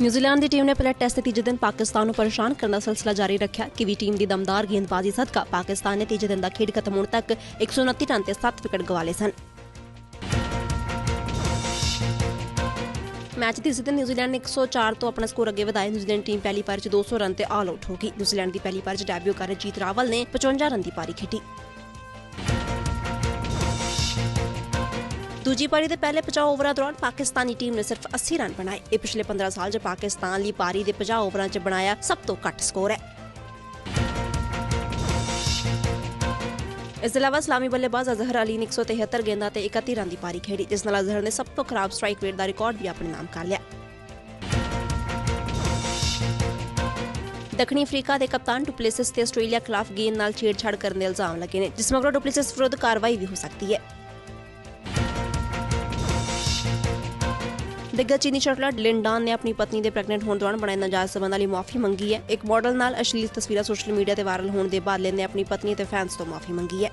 New Zealand ਦੀ team ਨੇ ਪਹਿਲੇ test ਦੇ ਤੀਜੇ ਦਿਨ ਪਾਕਿਸਤਾਨ ਨੂੰ ਪਰੇਸ਼ਾਨ ਕਰਨ ਦਾ ਸਿਲਸਿਲਾ ਜਾਰੀ ਰੱਖਿਆ ਕਿ ਟੀਮ ਦੀ ਦਮਦਾਰ ਗੇਂਦਬਾਜ਼ੀ ਸਦਕਾ ਪਾਕਿਸਤਾਨ ਨੇ ਤੀਜੇ ਦਿਨ ਦਾ ਖੇਡ ਖਤਮ ਹੋਣ ਤੱਕ 129 ਰਨ ਤੇ 7 ਵਿਕਟ ਗਵਾ ਲਏ ਸਨ। ਮੈਚ ਦੀ ਜਿੱਤ ਨਿਊਜ਼ੀਲੈਂਡ ਨੇ 104 ਤੋਂ ਆਪਣਾ ਸਕੋਰ ਅੱਗੇ ਵਧਾਇਆ। ਨਿਊਜ਼ੀਲੈਂਡ ਟੀਮ ਪਹਿਲੀ ਪਾਰੀ 'ਚ 200 ਰਨ ਤੇ ਆਲ ਆਊਟ ਹੋ ਗਈ। ਨਿਊਜ਼ੀਲੈਂਡ ਦੀ ਪਹਿਲੀ ਪਾਰੀ 'ਚ ਡੈਬਿਊ ਕਰ ਜੀਤ ਰਾਵਲ ਨੇ 55 ਰਨ ਦੀ ਪਾਰੀ ਖੇਡੀ। ਦੂਜੀ ਪਾਰੀ ਦੇ ਪਹਿਲੇ 50 ਓਵਰਾਂ ਦੌਰਾਨ ਪਾਕਿਸਤਾਨੀ ਟੀਮ ਨੇ ਸਿਰਫ 80 ਰਨ ਬਣਾਏ। ਇਹ ਪਿਛਲੇ 15 ਸਾਲ 'ਚ ਪਾਕਿਸਤਾਨ ਲਈ ਪਾਰੀ ਦੇ 50 ਓਵਰਾਂ 'ਚ ਬਣਾਇਆ ਸਭ ਤੋਂ ਘੱਟ ਸਕੋਰ ਹੈ। ਇਸ ਤੋਂ ਇਲਾਵਾ ਇਸਲਾਮੀ ਬੱਲੇਬਾਜ਼ ਅਜ਼ਹਰ ਅਲੀ ਨੇ 173 ਗੇਂਦਾਂ ਤੇ 31 ਰਨ ਦੀ ਪਾਰੀ ਖੇਡੀ, ਜਿਸ ਨਾਲ ਅਜ਼ਹਰ ਨੇ ਸਭ ਤੋਂ ਖਰਾਬ ਸਟ੍ਰਾਈਕ ਰੇਟ ਦਾ ਰਿਕਾਰਡ ਵੀ ਆਪਣੇ ਨਾਮ ਕਰ ਲਿਆ। ਦੱਖਣੀ ਅਫਰੀਕਾ ਦੇ ਕਪਤਾਨ ਡੁਪਲੇਸਿਸ ਤੇ ਆਸਟ੍ਰੇਲੀਆ ਖਿਲਾਫ ਗੇਂਦ ਨਾਲ ਛੇੜਛਾੜ ਕਰਨ ਦੇ ਇਲਜ਼ਾਮ ਲੱਗੇ ਨੇ, ਜਿਸ ਮਗਰੋਂ ਡੁਪਲੇਸਿਸ ਵਿਰੁੱਧ ਕਾਰਵਾਈ ਵੀ ਹੋ ਸਕਦੀ ਹੈ। ਦਿੱਗਜ ਚੀਨੀ ਸ਼ਟਲਰ ਲਿੰਡਾਨ ਨੇ ਆਪਣੀ ਪਤਨੀ ਦੇ ਪ੍ਰੈਗਨੈਂਟ ਹੋਣ ਦੌਰਾਨ ਬਣਾਏ ਨਾਜਾਇਜ਼ ਸਬੰਧਾਂ ਲਈ ਮਾਫੀ ਮੰਗੀ ਹੈ। ਇੱਕ ਮਾਡਲ ਨਾਲ ਅਸ਼ਲੀਲ ਤਸਵੀਰਾਂ ਸੋਸ਼ਲ ਮੀਡੀਆ ਤੇ ਵਾਇਰਲ ਹੋਣ ਦੇ ਬਾਅਦ ਲਿਨ ਨੇ ਆਪਣੀ ਪਤਨੀ ਤੇ ਫੈਨਸ ਤੋਂ ਮਾਫੀ ਮੰਗੀ ਹੈ।